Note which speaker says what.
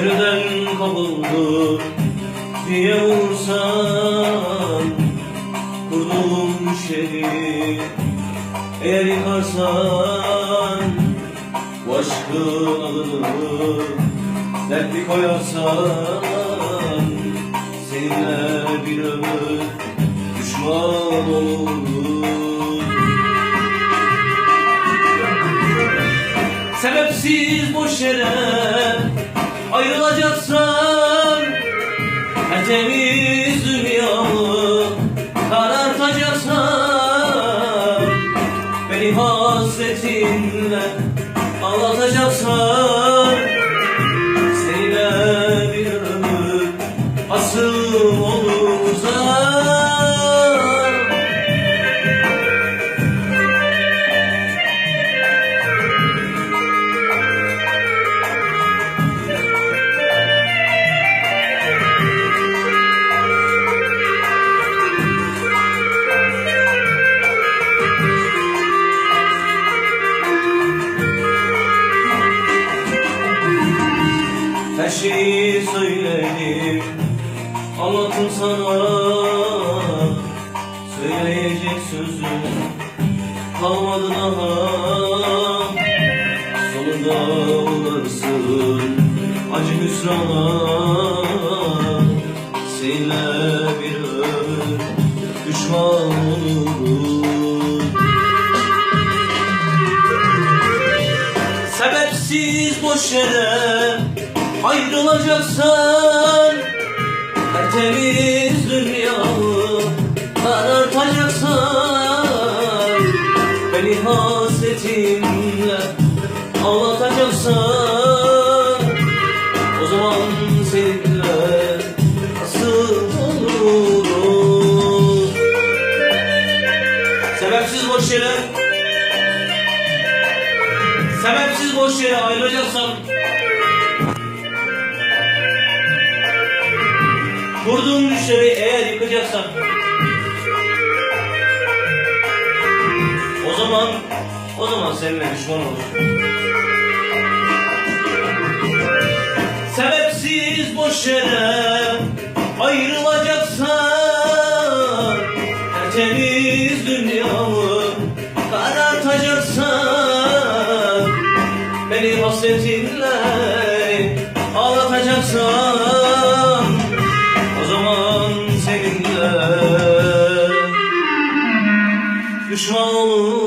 Speaker 1: ölüden kapıldı diye vursan Kurduğum şehri eğer yıkarsan Bu aşkın adını dertli koyarsan Seninle bir ömür düşman olur. Sebepsiz boş yere ayrılacaksan Tertemiz dünyamı Şeyi söyledim Anlattım sana Söyleyecek sözüm Kalmadı daha. Sonunda uğrarsın Acı hüsrana. Seninle bir ömür Düşman olurum Sebepsiz boş yere ayrılacaksan Tertemiz dünyamı karartacaksan Beni hasretinle ağlatacaksan O zaman seninle nasıl olurum? Sebepsiz boş yere Sebepsiz boş yere ayrılacaksan Düşleri eğer yıkacaksan O zaman O zaman seninle düşman olur Sebepsiz boş yere ayrılacaksan Tertemiz dünyamı karartacaksan Beni hasretinle ağlatacaksan düşman olur